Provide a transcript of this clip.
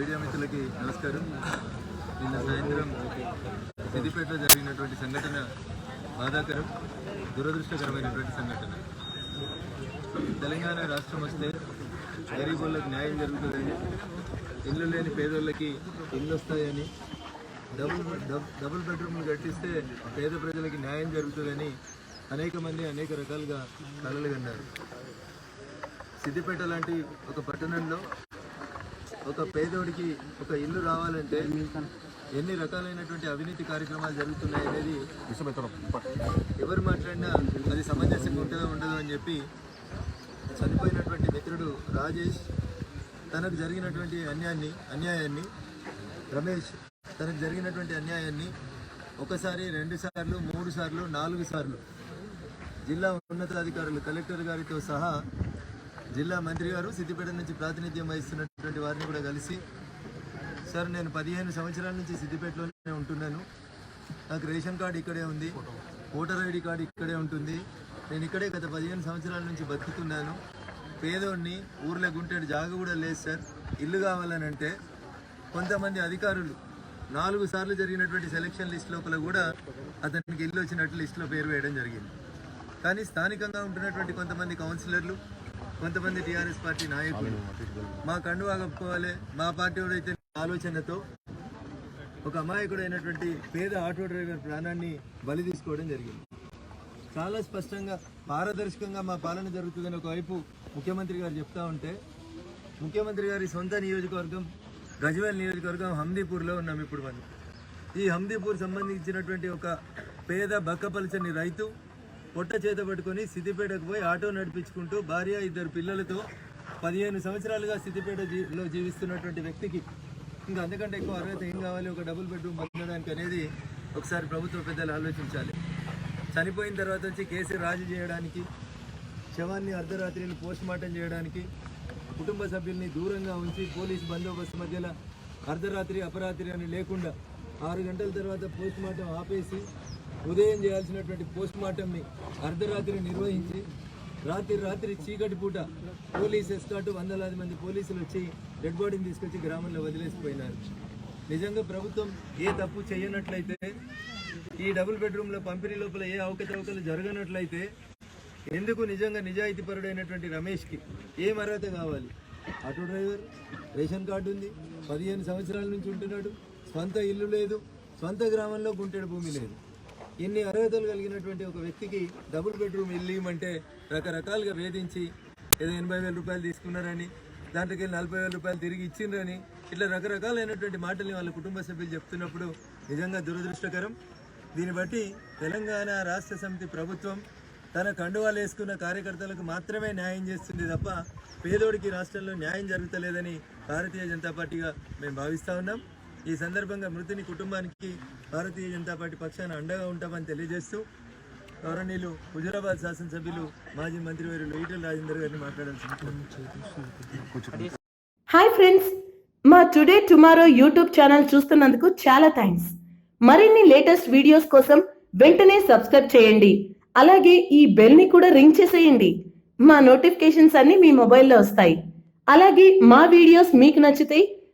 Media మిత్రులకి నమస్కారం. నిన్న సాయంత్రం సిద్దిపేటలో జరిగినటువంటి సంఘటన బాధాకరం దురదృష్టకరమైనటువంటి సంఘటన. తెలంగాణ రాష్ట్రం వస్తే గరీబులకు న్యాయం జరుగుతుందని ఇల్లు లేని పేదోళ్ళకి ఇల్లు వస్తాయని డబుల్ డబుల్ బెడ్రూమ్లు కట్టిస్తే పేద ప్రజలకి న్యాయం జరుగుతుందని అనేక మంది అనేక రకాలుగా కలలు కన్నారు. సిద్దిపేట లాంటి ఒక పట్టణంలో ఒక పేదోడికి ఒక ఇల్లు రావాలంటే ఎన్ని రకాలైనటువంటి అవినీతి కార్యక్రమాలు జరుగుతున్నాయి అనేది ఎవరు మాట్లాడినా అది సమంజసంగా ఉంటుందో ఉండదు అని చెప్పి చనిపోయినటువంటి మిత్రుడు రాజేష్ తనకు జరిగినటువంటి అన్యాయాన్ని అన్యాయాన్ని రమేష్ తనకు జరిగినటువంటి అన్యాయాన్ని ఒకసారి రెండు సార్లు మూడు సార్లు నాలుగు సార్లు జిల్లా ఉన్నతాధికారులు కలెక్టర్ గారితో సహా జిల్లా మంత్రి గారు సిద్దిపేట నుంచి ప్రాతినిధ్యం వహిస్తున్నటువంటి వారిని కూడా కలిసి సార్ నేను పదిహేను సంవత్సరాల నుంచి సిద్దిపేటలోనే ఉంటున్నాను. నాకు రేషన్ కార్డు ఇక్కడే ఉంది. ఓటర్ ఐడి కార్డు ఇక్కడే ఉంటుంది. నేను ఇక్కడే గత పదిహేను సంవత్సరాల నుంచి బతుకుతున్నాను. పేదోడిని ఊర్లో గుంటేడు జాగ కూడా లేదు సార్. ఇల్లు కావాలని అంటే కొంతమంది అధికారులు నాలుగు సార్లు జరిగినటువంటి సెలక్షన్ లిస్ట్ లోపల కూడా అతనికి ఇల్లు వచ్చినట్లు లిస్టులో పేరు వేయడం జరిగింది. కానీ స్థానికంగా ఉంటున్నటువంటి కొంతమంది కౌన్సిలర్లు కొంతమంది టీఆర్ఎస్ పార్టీ నాయకులు. మా కండువా కప్పుకోవాలి మా పార్టీ అయితే ఆలోచనతో ఒక అమాయకుడైనటువంటి పేద ఆటో డ్రైవర్ ప్రాణాన్ని బలి తీసుకోవడం జరిగింది. చాలా స్పష్టంగా పారదర్శకంగా మా పాలన జరుగుతుందని ఒకవైపు ముఖ్యమంత్రి గారు చెప్తా ఉంటే ముఖ్యమంత్రి గారి సొంత నియోజకవర్గం గజ్వేల్ నియోజకవర్గం హందీపూర్లో ఉన్నాం ఇప్పుడు మనం. ఈ హందీపూర్ సంబంధించినటువంటి ఒక పేద బక్కపలచని రైతు పొట్ట చేత పట్టుకొని సిద్దిపేటకు పోయి ఆటో నడిపించుకుంటూ భార్య ఇద్దరు పిల్లలతో పదిహేను సంవత్సరాలుగా సిద్దిపేట లో జీవిస్తున్నటువంటి వ్యక్తికి. ఇంకా అంతకంటే ఎక్కువ అర్హత ఏం కావాలి? ఒక డబుల్ బెడ్రూమ్ పొందడానికి అనేది ఒకసారి ప్రభుత్వ పెద్దలు ఆలోచించాలి. చనిపోయిన తర్వాత వచ్చి కేసు రాజీ చేయడానికి శవాన్ని అర్ధరాత్రిని పోస్ట్ మార్టం చేయడానికి కుటుంబ సభ్యుల్ని దూరంగా ఉంచి పోలీస్ బందోబస్తు మధ్యలో అర్ధరాత్రి అపరాత్రి అని లేకుండా ఆరు గంటల తర్వాత పోస్ట్ మార్టం ఆపేసి ఉదయం చేయాల్సినటువంటి పోస్ట్ మార్టంని అర్ధరాత్రి నిర్వహించి రాత్రి రాత్రి చీకటి పూట పోలీస్ ఎస్కాట్ వందలాది మంది పోలీసులు వచ్చి డెడ్ బాడీని తీసుకొచ్చి గ్రామంలో వదిలేసిపోయినారు. నిజంగా ప్రభుత్వం ఏ తప్పు చేయనట్లయితే ఈ డబుల్ బెడ్రూమ్ల పంపిణీ లోపల ఏ అవకతవకలు జరగనట్లయితే ఎందుకు నిజంగా నిజాయితీ పరుడైనటువంటి రమేష్కి ఏం అర్హత కావాలి? ఆటో డ్రైవర్ రేషన్ కార్డు ఉంది పదిహేను సంవత్సరాల నుంచి ఉంటున్నాడు స్వంత ఇల్లు లేదు స్వంత గ్రామంలో గుంటెడు భూమి లేదు. ఇన్ని అర్హతలు కలిగినటువంటి ఒక వ్యక్తికి డబుల్ బెడ్రూమ్ ఇల్లు ఇవ్వమంటే రకరకాలుగా వేధించి ఏదో ఎనభై వేల రూపాయలు తీసుకున్నారని దాంట్లోకి వెళ్ళి నలభై వేల రూపాయలు తిరిగి ఇచ్చిండ్రని ఇట్లా రకరకాలైనటువంటి మాటల్ని వాళ్ళ కుటుంబ సభ్యులు చెప్తున్నప్పుడు నిజంగా దురదృష్టకరం. దీన్ని బట్టి తెలంగాణ రాష్ట్ర సమితి ప్రభుత్వం తన కండువాలు వేసుకున్న కార్యకర్తలకు మాత్రమే న్యాయం చేస్తుంది తప్ప పేదోడికి రాష్ట్రంలో న్యాయం జరుగుతలేదని భారతీయ జనతా పార్టీగా మేము భావిస్తూ ఉన్నాం. ఈ సందర్భంగా మృతిని కుటుంబానికి భారతీయ జనతా పార్టీ పక్షాన అండగా ఉంటామని తెలియజేస్తూ గౌరవనీయులు హుజురాబాద్ శాసనసభ్యులు మాజీ మంత్రివర్యులు ఈటల రాజేందర్ గారిని మాట్లాడాల్సింది. హాయ్ ఫ్రెండ్స్ మా టుడే టుమారో యూట్యూబ్ ఛానల్ చూస్తున్నందుకు చాలా థ్యాంక్స్ మరిన్ని లేటెస్ట్ వీడియోస్ కోసం వెంటనే సబ్స్క్రైబ్ చేయండి. అలాగే ఈ బెల్ని కూడా రింగ్ చేసేయండి. మా నోటిఫికేషన్స్ అన్ని మీ మొబైల్లో వస్తాయి. అలాగే మా వీడియోస్ మీకు నచ్చితే